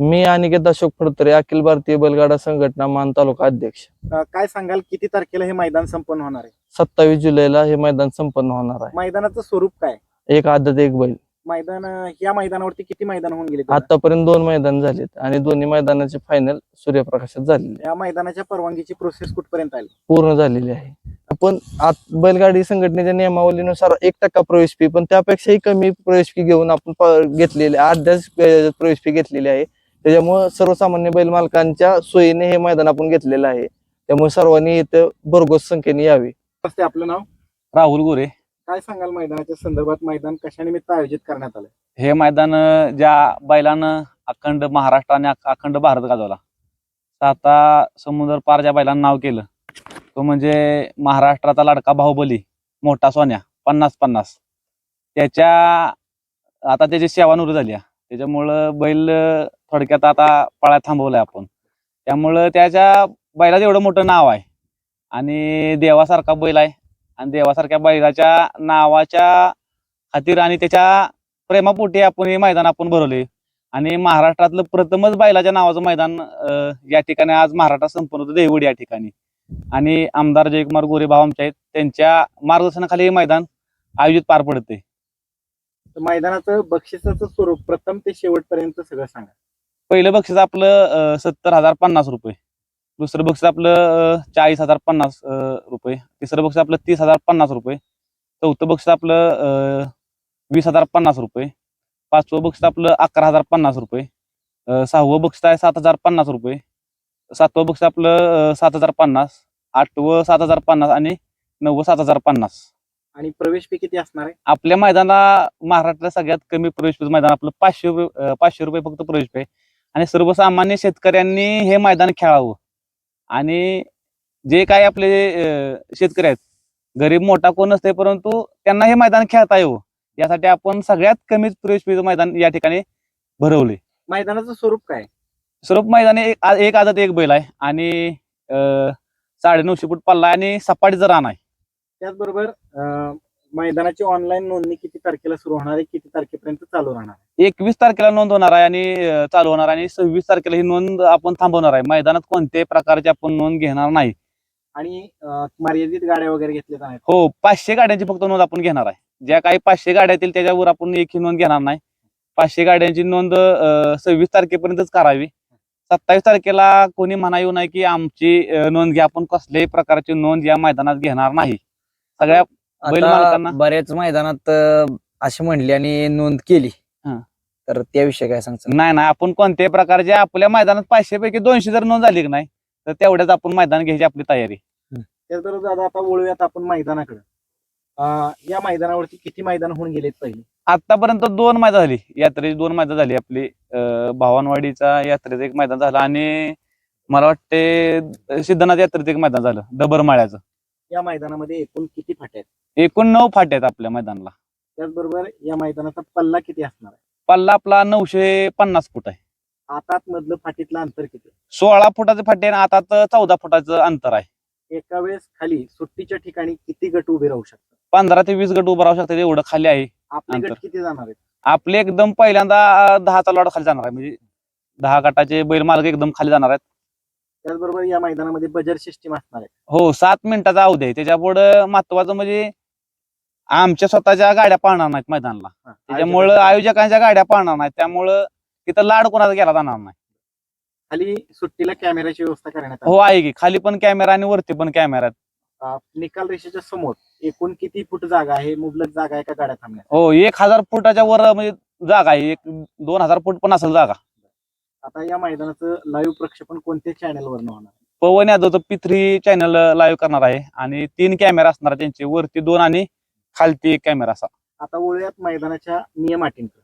मी अनिकेत अशोक फडतरे अखिल भारतीय बैलगाडा संघटना मान तालुका अध्यक्ष. अ, काय सांगाल किती तारखेला हे मैदान संपन्न होणार आहे? सत्तावीस जुलैला हे मैदान संपन्न होणार आहे. मैदानाचं स्वरूप काय? एक आदत एक बैल. मैदान अ, या मैदानावरती किती मैदान होऊन गेले? आतापर्यंत दोन मैदान झालेत आणि दोन्ही मैदानाचे फायनल सूर्यप्रकाशात झालेले आहे. या मैदानाच्या परवानगीची प्रोसेस कुठपर्यंत आली? पूर्ण झालेली आहे. आपण आत बैलगाडी संघटनेच्या नियमावलीनुसार एक टक्का प्रवेश फी पण त्यापेक्षाही कमी प्रवेश फी घेऊन आपण प- घेतलेले अर्ध्याच अं, प्रवेश फी घेतलेली आहे. त्याच्यामुळे सर्वसामान्य बैल मालकांच्या सोयीने हे मैदान आपण घेतलेलं आहे. त्यामुळे सर्वांनी इथं भरघोस संख्येने यावे. असते आपलं नाव? राहुल गोरे. काय सांगाल मैदानाच्या संदर्भात? मैदान कशानिमित्त आयोजित करण्यात आलं हे मैदान ज्या बैलानं अखंड महाराष्ट्र आणि अख- अखंड भारत गाजवला साता समुद्र पार ज्या बैलानं नाव केलं तो म्हणजे महाराष्ट्राचा लाडका बाहुबली मोठा सोन्या पन्नास पन्नास. त्याच्या आता त्याची सेवानिवृत्त झाली आहे. त्याच्यामुळं बैल थोडक्यात आता पळा थांबवलाय आपण. त्यामुळं त्याच्या बैलाचं एवढं मोठं नाव आहे. आणि देवासारखा बैल आहे. आणि देवासारख्या बैलाच्या नावाच्या खातीर आणि त्याच्या प्रेमापोटी आपण हे मैदान आपण भरवले आणि महाराष्ट्रातलं प्रथमच बैलाच्या नावाचं मैदान या ठिकाणी आज महाराष्ट्रात संपन्न होतं देवड या ठिकाणी. आणि आमदार जयकुमार गोरे आमच्या आमचे आहेत. त्यांच्या मार्गदर्शनाखाली हे मैदान आयोजित पार पडते तर मैदानाचं बक्षिसाचं स्वरूप प्रथम ते शेवटपर्यंत सगळं सांगा. पहिलं बक्षीस आपलं सत्तर हजार पन्नास रुपये. दुसरं बक्षीस आपलं चाळीस हजार पन्नास रुपये. तिसरं बक्षीस आपलं तीस हजार पन्नास रुपये. चौथं बक्षीस आपलं अं, वीस हजार पन्नास रुपये. पाचवं बक्षीस आपलं अकरा हजार पन्नास रुपये. सहावं बक्षीस आहे सात हजार पन्नास रुपये. सातवं बक्षीस आपलं सात हजार पन्नास. आठवं सात हजार पन्नास आणि नववं सात हजार पन्नास. आणि प्रवेश फी किती असणार आहे? आपल्या मैदानाला महाराष्ट्रात सगळ्यात कमी प्रवेश फी मैदान आपलं पाचशे रुपये पाचशे रुपये फक्त प्रवेश फी आहे. आणि सर्वसामान्य शेतकऱ्यांनी हे मैदान खेळावं. आणि जे काही आपले अं, शेतकरी आहेत गरीब मोठा कोण नसते परंतु त्यांना हे मैदान खेळता येऊ यासाठी आपण सगळ्यात कमी प्रवेश फीचं मैदान या ठिकाणी भरवले मैदानाचं स्वरूप काय स्वरूप मैदान एक आ- एक आदत एक बैल आहे. आणि अं, साडेनऊशे फूट पल्ला आहे आणि सपाटीचं रान आहे. त्याचबरोबर अं, मैदानाची ऑनलाईन नोंदणी किती तारखेला सुरू होणार आहे किती तारखेपर्यंत चालू राहणार आहे? एकवीस तारखेला नोंद होणार आहे आणि अं, चालू होणार आहे आणि सव्वीस तारखेला ही नोंद आपण थांबवणार आहे. मैदानात कोणत्याही प्रकारची आपण नोंद घेणार नाही. आणि अं, मर्यादित गाड्या वगैरे घेतल्या जाणार आहेत. हो पाचशे गाड्यांची फक्त नोंद आपण घेणार आहे. ज्या काही पाचशे गाड्या येतील त्याच्यावर आपण एकही नोंद घेणार नाही. पाचशे गाड्यांची नोंद अं, सव्वीस तारखेपर्यंतच करावी. सत्तावीस तारखेला कोणी म्हणा येऊ नये की आमची अं, नोंद घ्या. आपण कसल्याही प्रकारची नोंद या मैदानात घेणार नाही. सगळ्या बैल आता मालकांना- बऱ्याच मैदानात अं, अशी म्हणली आणि नोंद केली. हा. तर त्याविषयी काय सांगतो नाही नाही आपण कोणत्याही प्रकारचे आपल्या मैदानात पाचशे पैकी दोनशे जर नोंद झाली की नाही तर तेवढ्याच आपण मैदान घ्यायची आपली तयारी. त्याचबरोबर दादा आता वळूयात आपण मैदानाकडे. अं, या मैदानावरती किती मैदान होऊन गेलेत पहिले? आतापर्यंत दोन मैदान झाली. यात्रेची दोन मैदान झाली. आपली अं, भावानवाडीचा यात्रेचं एक मैदान झालं आणि मला वाटते सिद्धनाथ यात्रेचं एक मैदान झालं. डबरमाळ्याचं या मैदानामध्ये एकूण किती फाट्या आहेत? एकूण नऊ फाटे आहेत आपल्या मैदानाला. त्याचबरोबर या मैदानाचा पल्ला किती असणार आहे? पल्ला आपला नऊशे पन्नास फूट आहे. आतात मधलं फाटीतलं अंतर किती? सोळा फुटाचे फाटे आणि आता चौदा फुटाचं अंतर आहे. एका वेळेस खाली सुट्टीच्या ठिकाणी किती गट उभे राहू शकतात? पंधरा ते वीस गट उभं राहू शकतात एवढं खाली आहे आपले अंतर. किती जाणार आहेत? आपले एकदम पहिल्यांदा अं, दहाचा लॉट खाली जाणार आहे. म्हणजे दहा गटाचे बैल मार्ग एकदम खाली जाणार आहेत. त्याचबरोबर या मैदानामध्ये बजर सिस्टीम असणार आहे. हो सात मिनिटाचा अवधी आहे त्याच्यापुढं महत्वाचं म्हणजे आमच्या स्वतःच्या गाड्या पाळणार नाहीत मैदानाला. हा, त्याच्यामुळं आयोजकांच्या- आयोजकांच्या गाड्या पाळणार नाहीत. त्यामुळं तिथं लाड कोणाचा गेला जाणार नाही. खाली सुट्टीला कॅमेऱ्याची व्यवस्था करण्यात आली. हो आहे की. खाली पण कॅमेरा आणि वरती पण कॅमेरा अं, निकाल रेषेच्या समोर एकूण किती फूट जागा आहे? मुबलक जागा आहे का गाड्या थांबण्यात हो एक हजार फुटाच्या वर म्हणजे जागा आहे. एक दोन हजार फूट पण असेल जागा. आता या मैदानाचं लाईव्ह प्रक्षेपण कोणत्या चॅनलवर होणार? पवन यादवचं पी थ्री चॅनल लाईव्ह करणार आहे. आणि तीन कॅमेरा असणार त्यांचे. वरती दोन आणि खालती एक कॅमेरा असा. आता वळूयात मैदानाच्या नियम अटींकडे.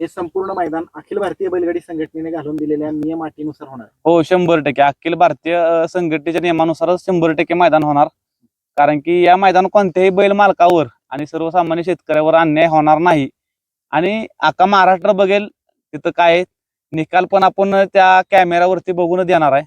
हे संपूर्ण मैदान अखिल भारतीय बैलगाडी संघटनेने घालून दिलेल्या नियम अटीनुसार होणार. हो शंभर टक्के. अखिल भारतीय संघटनेच्या नियमानुसारच शंभर टक्के मैदान होणार. कारण की या मैदान कोणत्याही बैल मालकावर आणि सर्वसामान्य शेतकऱ्यावर अन्याय होणार नाही. आणि अख्खा महाराष्ट्र बघेल तिथं काय. निकाल पण आपण त्या कॅमेऱ्यावरती बघून देणार आहे.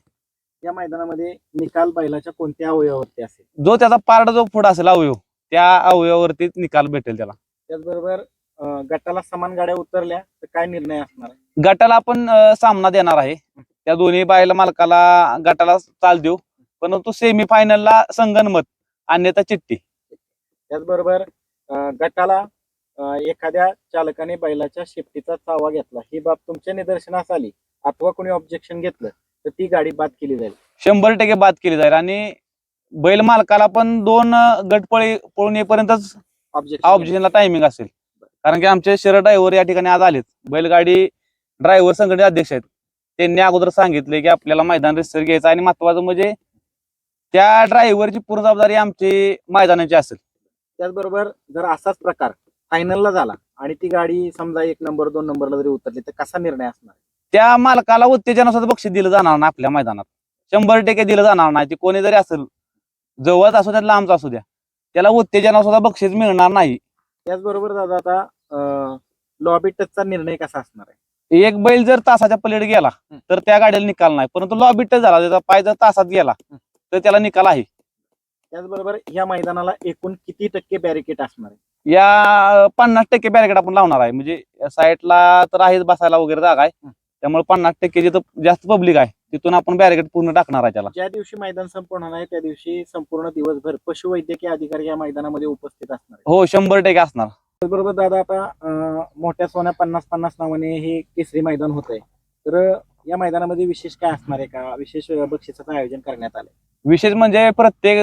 या मैदानामध्ये निकाल बैलाच्या कोणत्या अवयवावरती असेल? जो त्याचा पार्ट जो पुढे असेल अवयव त्या अवयवावरती निकाल भेटेल त्याला. त्याचबरोबर अं, गटाला समान गाड्या उतरल्या तर काय निर्णय असणार आहे? गटाला आपण अं, सामना देणार आहे. त्या दोन्ही बायला मालकाला गटाला चाल देऊ. परंतु सेमी फायनलला संगनमत अन्यथा चिठ्ठी. त्याचबरोबर अं, गटाला एखाद्या चालकाने बैलाच्या शेपटीचा चावा घेतला. ही बाब तुमच्या निदर्शनास आली. अथवा कोणी ऑब्जेक्शन घेतलं तर ती गाडी बाद केली जाईल. शंभर टक्के बाद केली जाईल. आणि बैल मालकाला पण दोन अं, गट पळी पळून येईपर्यंतच ऑब्जेक्शन ऑब्जेक्शनला टायमिंग असेल. कारण की आमचे शरद ड्रायव्हर या ठिकाणी आज आलेत. बैलगाडी ड्रायव्हर संघटनेचे अध्यक्ष आहेत. त्यांनी अगोदर सांगितले की आपल्याला मैदान रिसर घ्यायचं आणि महत्वाचं म्हणजे त्या ड्रायव्हरची पूर्ण जबाबदारी आमची मैदानाची असेल. त्याचबरोबर जर असाच प्रकार फायनलला झाला. आणि ती गाडी समजा एक नंबर दोन नंबरला जरी उतरली तर कसा निर्णय असणार? त्या मालकाला उत्तेजनासाठी बक्षीस दिलं जाणार नाही आपल्या मैदानात. शंभर टक्के दिलं जाणार नाही. ते कोणी जरी असेल जवळच असू द्या लांबच असू द्या त्याला उत्तेजना सुद्धा बक्षीस मिळणार नाही. त्याचबरोबर दादा आता लॉबी टचचा निर्णय कसा असणार आहे? एक बैल जर तासाच्या पलीकडे गेला तर त्या गाडीला निकाल नाही. परंतु लॉबी टच झाला त्याचा पाय जर तासात गेला तर त्याला निकाल आहे. त्याचबरोबर या मैदानाला एकूण किती टक्के बॅरिकेट असणार आहे? या पन्नास टक्के बॅरिकेड आपण लावणार आहे. म्हणजे साईडला तर आहेच बसायला वगैरे जागा आहे. त्यामुळे पन्नास टक्के जिथं जास्त पब्लिक आहे तिथून आपण बॅरिकेड पूर्ण टाकणार आहे त्याला. ज्या दिवशी मैदान संपूर्ण होणार आहे त्या दिवशी संपूर्ण दिवसभर पशुवैद्यकीय अधिकारी या मैदानामध्ये उपस्थित असणार हो शंभर टक्के असणार. त्याचबरोबर दादा आता मोठ्या सोन्या पन्नास पन्नास नावाने हे केसरी मैदान होत आहे तर या मैदानामध्ये विशेष काय असणार आहे का? विशेष बक्षिसाचं आयोजन करण्यात आलंय. विशेष म्हणजे प्रत्येक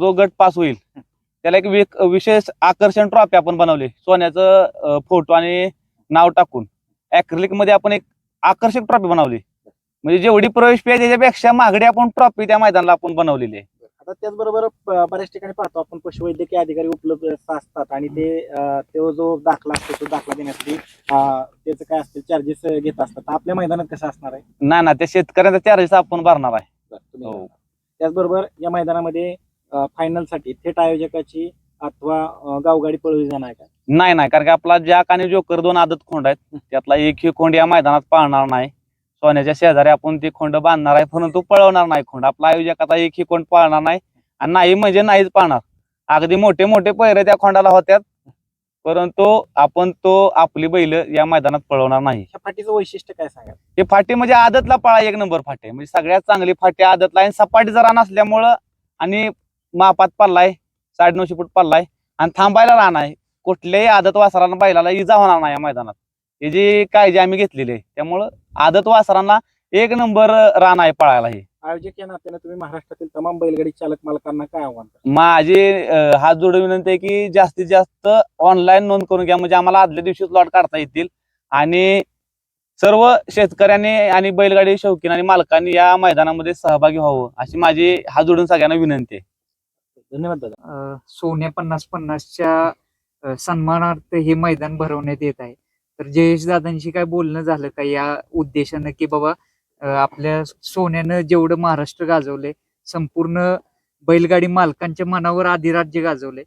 जो गट पास होईल त्याला एक विशेष आकर्षण ट्रॉफी आपण बनवली. सोन्याचं फोटो आणि नाव टाकून. अॅक्रिलिकमध्ये आपण एक आकर्षक ट्रॉफी बनवली. म्हणजे जेवढी प्रवेश फी आहे त्याच्यापेक्षा मागडी आपण ट्रॉफी त्या मैदानाला आपण बनवलेली आहे. आता त्याचबरोबर बऱ्याच ठिकाणी पाहतो आपण पशुवैद्यकीय अधिकारी उपलब्ध असतात आणि ते तो जो दाखला असतो तो दाखला देण्यासाठी त्याचं काय असतील चार्जेस घेत असतात. आपल्या मैदानात कसं असणार आहे? नाही ना त्या शेतकऱ्यांचा चार्जेस आपण भरणार आहे. हो. त्याचबरोबर या मैदानामध्ये फायनलसाठी थेट आयोजकाची अथवा गावगाडी पळवली जाणार का? नाही नाही कारण की आपला जॅक आणि जोकर दोन आदत खोंड आहेत. त्यातला एकही खोंड या मैदानात पाळणार नाही. सोन्याच्या शेजारी आपण ती खोंड बांधणार आहे परंतु पळवणार नाही खोंड. आपला आयोजक आता एकही खोंड पाळणार नाही आणि नाही म्हणजे नाहीच पाळणार. अगदी मोठे मोठे पैरे त्या खोंडाला होत्यात. परंतु आपण तो आपली बैल या मैदानात पळवणार नाही. फाटीचं वैशिष्ट्य काय सांगा हे फाटी म्हणजे आदतला पळा एक नंबर फाटी. म्हणजे सगळ्यात चांगली फाटी आदतला आणि सपाटी जरा नसल्यामुळं आणि मापात पल्लाय साडेनऊशे फूट पल्लाय आणि थांबायला राहणार आहे कुठल्याही आदत वासरांना बैलाला इजा होणार नाही या मैदानात. ही जी काळजी आम्ही घेतलेली आहे त्यामुळं आदत वासरांना एक नंबर रान आहे पळायला हे. आयोजक या नात्याने तुम्ही महाराष्ट्रातील तमाम बैलगाडी चालक मालकांना काय आव्हान? माझी हात जोडून विनंती आहे की जास्तीत जास्त ऑनलाईन नोंद करून घ्या. म्हणजे आम्हाला आदल्या दिवशीच लॉट काढता येतील. आणि सर्व शेतकऱ्यांनी आणि बैलगाडी शौकीन आणि मालकांनी या मैदानामध्ये सहभागी व्हावं अशी माझी हात जोडून सगळ्यांना विनंती आहे. धन्यवाद दादा. अ, सोन्या पन्नास पन्नासच्या अ, सन्मानार्थ हे मैदान भरवण्यात येत आहे. तर जयेश दादांशी काय बोलणं झालं का या उद्देशानं की बाबा अ, आपल्या सोन्यानं जेवढं महाराष्ट्र गाजवले संपूर्ण बैलगाडी मालकांच्या मनावर अधिराज्य गाजवले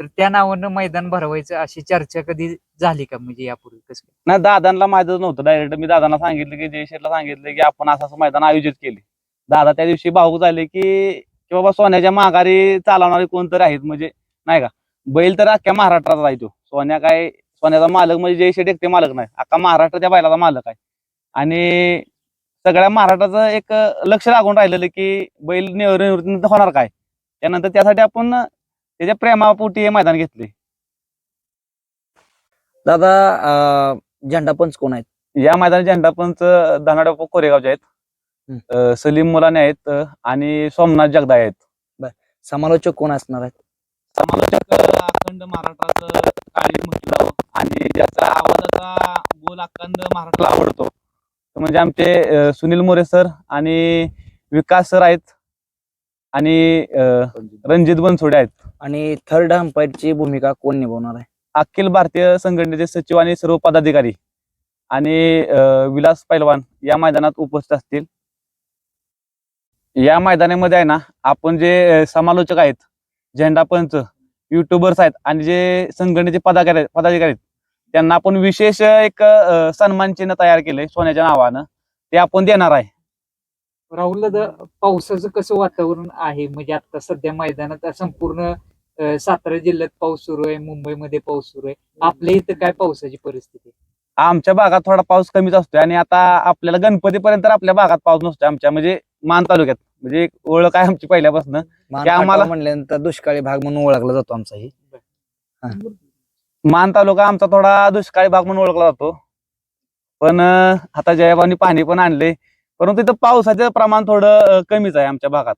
तर त्या नावानं मैदान भरवायचं अशी चर्चा कधी झाली का? म्हणजे यापूर्वी कसं? काय? नाही दादांना माहितच नव्हतं. डायरेक्ट मी दादांना सांगितलं की जयशेठला सांगितलं की आपण असं असं मैदान आयोजित केले दादा त्या दिवशी भाऊक झाले की की बाबा सोन्याच्या माघारी चालवणारे कोणतरी आहेत म्हणजे नाही का? बैल तर अख्ख्या महाराष्ट्राचा आहे तो. सोन्या काय सोन्याचा मालक म्हणजे जयशेठ एकटे मालक नाही. अख्खा महाराष्ट्र त्या बैलाचा मालक आहे. आणि सगळ्या महाराष्ट्राचं एक लक्ष लागून राहिलेलं की बैल निवृ- निवृत्ती होणार काय? त्यानंतर त्यासाठी आपण त्याच्या प्रेमापोटी हे मैदान घेतले दादा झेंडा पंच कोण आहेत? या मैदानी झेंडा पंच धनाडा कोरेगावचे आहेत. अं, सलीम मुलाने आहेत अं, आणि सोमनाथ जगदाय आहेत. समालोचक कोण असणार आहेत? समालोचक अं, अखंड महाराष्ट्राचं काळी म्हटलं आणि ज्याचा आवाजाचा बोल अखंड महाराष्ट्राला आवडतो. तो म्हणजे आमचे अं, सुनील मोरे सर आणि विकास सर आहेत आणि अं, रणजित. बनसोडे आहेत. आणि थर्ड अंपायरची भूमिका कोण निभावणार आहे? अखिल भारतीय संघटनेचे सचिव आणि सर्व पदाधिकारी आणि अं, विलास पैलवान या मैदानात उपस्थित असतील. या मैदानामध्ये आहे ना आपण जे समालोचक आहेत झेंडा पंच युट्यूबर्स आहेत आणि जे संघटनेचे पदाधिकारी आहेत पदाधिकारी आहेत त्यांना आपण विशेष एक सन्मान चिन्ह तयार केलंय सोन्याच्या नावानं. ते आपण देणार आहे. राहुल पावसाचं कसं वातावरण आहे? म्हणजे आता सध्या मैदानात संपूर्ण सातारा जिल्ह्यात पाऊस सुरू आहे मुंबईमध्ये पाऊस सुरू आहे. आपल्या इथं काय पावसाची परिस्थिती? आमच्या भागात थोडा पाऊस कमीच असतोय आणि आता आपल्याला गणपतीपर्यंत आपल्या भागात पाऊस नसतोय आमच्या. म्हणजे मान तालुक्यात. म्हणजे एक ओळख आहे आमची पहिल्यापासून. मान आम्हाला- म्हणल्यानंतर दुष्काळी भाग म्हणून ओळखला जातो आमचाही मान तालुका आमचा थोडा दुष्काळी भाग म्हणून ओळखला जातो. पण अं, आता जयबानी पाणी पण आणले. परंतु इथं पावसाचं प्रमाण थोडं अं, कमीच आहे आमच्या भागात.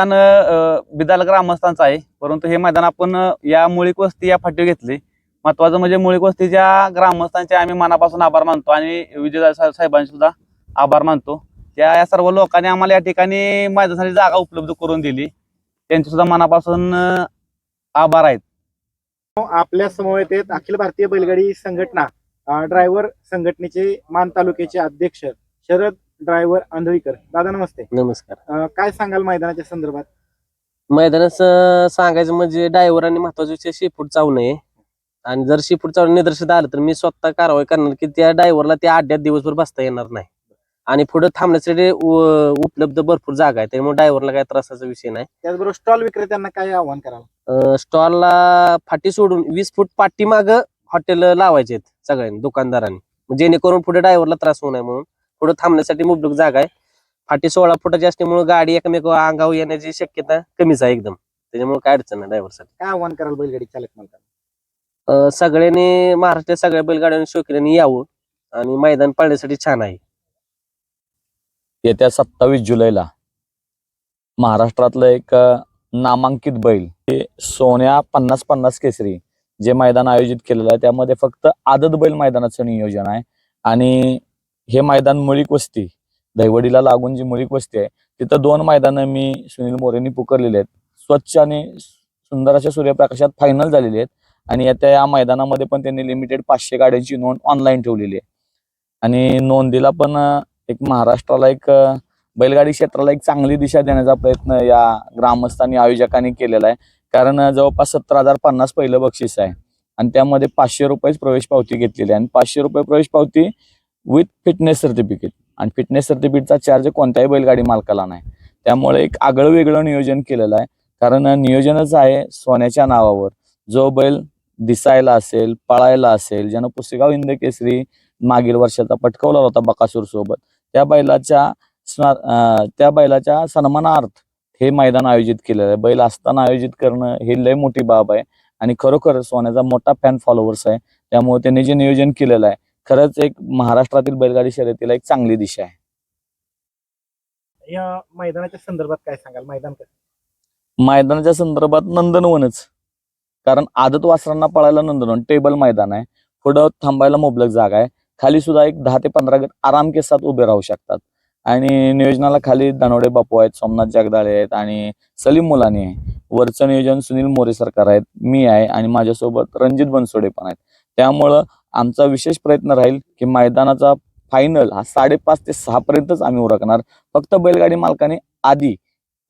मैदान, अं, बिदाल ग्रामस्थांचं आहे. परंतु हे मैदान आपण अं, या मुळीक वस्ती या फाटीवर घेतले. महत्वाचं म्हणजे मुळीक वस्तीच्या ग्रामस्थांचे आम्ही मनापासून आभार मानतो आणि विजय साहेबांचे सुद्धा आभार मानतो. त्या या सर्व लोकांनी आम्हाला या ठिकाणी मैदानासाठी जागा उपलब्ध करून दिली. त्यांचे सुद्धा मनापासून आभार आहेत. आपल्या समवेत आहेत अखिल भारतीय बैलगाडी संघटना ड्रायव्हर संघटनेचे मान तालुक्याचे अध्यक्ष शरद ड्रायव्हर आंधळीकर. दादा नमस्ते. नमस्कार. काय सांगाल मैदानाच्या संदर्भात? मैदानात अं, सांगायचं म्हणजे ड्रायव्हरांनी महत्त्वाचे विषय शिपूट चावू नये आणि जर शिपूट चावून निदर्शनात आलं तर मी स्वतः कारवाई करणार की त्या ड्रायव्हरला त्या अड्ड्यात दिवसभर बसता येणार नाही. आणि पुढे थांबण्यासाठी उपलब्ध भरपूर जागा आहे त्यामुळे ड्रायव्हरला काही त्रासाचा विषय नाही. त्याचबरोबर स्टॉल विक्रेत्यांना काय आव्हान कराल? अं, स्टॉलला फाटी सोडून वीस फूट पाठीमाग हॉटेल लावायचे आहेत सगळ्यांनी दुकानदारांनी. जेणेकरून पुढे ड्रायव्हरला त्रास होऊ नये म्हणून. पुढे थांबण्यासाठी मुबलक जागा आहे. फाटी सोळा फुटाची असल्यामुळे गाडी एकमेक अंगावर येण्याची शक्यता कमीच आहे एकदम. त्याच्यामुळे काय अडचण नाही ड्रायव्हरसाठी काय आव्हान कराल बैलगाडी चालक अं, सगळ्यांनी महाराष्ट्रात सगळ्या बैलगाड्यांनी शौकीरांनी यावं. आणि मैदान पाळण्यासाठी छान आहे. येत्या सत्तावीस जुलैला महाराष्ट्रातलं एक नामांकित बैल हे सोन्या पन्नास पन्नास केसरी जे मैदान आयोजित केलेलं आहे त्यामध्ये फक्त आदत बैल मैदानाचं नियोजन आहे. आणि हे मैदान मुळीक वस्ती दहिवडीला लागून जी मुळीक वस्ती आहे तिथं दोन मैदानं मी सुनील मोरेंनी पुकारलेली आहेत. स्वच्छ आणि सुंदर अशा सूर्यप्रकाशात फायनल झालेली आहेत. आणि आता या मैदानामध्ये पण त्यांनी लिमिटेड पाचशे गाड्यांची नोंद ऑनलाईन ठेवलेली आहे. आणि नोंदीला पण एक महाराष्ट्राला एक बैलगाडी क्षेत्राला एक चांगली दिशा देण्याचा प्रयत्न या ग्रामस्थांनी आयोजकांनी केलेला आहे. कारण जवळपास सत्तर हजार पन्नास पहिलं बक्षीस आहे. आणि त्यामध्ये पाचशे रुपयेच प्रवेश पावती घेतलेली आहे. आणि पाचशे रुपये प्रवेश पावती विथ फिटनेस सर्टिफिकेट. आणि फिटनेस सर्टिफिकेटचा चार्ज कोणत्याही बैलगाडी मालकाला नाही. त्यामुळे एक आगळं वेगळं नियोजन केलेलं आहे. कारण नियोजनच आहे सोन्याच्या नावावर. जो बैल दिसायला असेल पळायला असेल ज्यानं पुसेगाव हिंद केसरी मागील वर्षाचा पटकवला होता बकासूर सोबत त्या बैलाच्या त्या बैलाच्या सन्मानार्थ हे मैदान आयोजित केलेलं आहे. बैल असताना आयोजित करणं हे लय मोठी बाब आहे आणि खरोखर सोन्याचा मोठा फॅन फॉलोअर्स आहे. त्यामुळे त्यांनी जे नियोजन केलेलं आहे खरंच एक महाराष्ट्रातील बैलगाडी शर्यतीला एक चांगली दिशा आहे. या मैदानाच्या संदर्भात काय सांगाल? मैदान मैदानाच्या संदर्भात नंदनवनच. कारण आदत वासरांना पळायला नंदनवन टेबल मैदान आहे. पुढं थांबायला मुबलक जागा आहे. खाली सुद्धा एक दहा ते पंधरा गट आराम के साथ उभे राहू शकतात. आणि नियोजनाला खाली दानोडे बापू आहेत सोमनाथ जगदाळे आहेत आणि सलीम मुलानी आहे. वरचं नियोजन सुनील मोरे सरकार आहेत मी आहे आणि माझ्यासोबत रणजित बनसोडे पण आहेत. त्यामुळं आमचा विशेष प्रयत्न राहील की मैदानाचा फायनल हा साडेपाच ते सहा पर्यंतच आम्ही उरकणार. फक्त बैलगाडी मालकाने आधी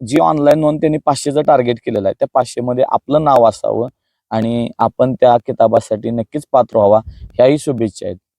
जी ऑनलाईन नोंद त्यांनी पाचशेचं टार्गेट केलेलं आहे त्या पाचशेमध्ये आपलं नाव असावं आणि आपण त्या किताबासाठी नक्कीच पात्र व्हावा. ह्याही शुभेच्छा आहेत.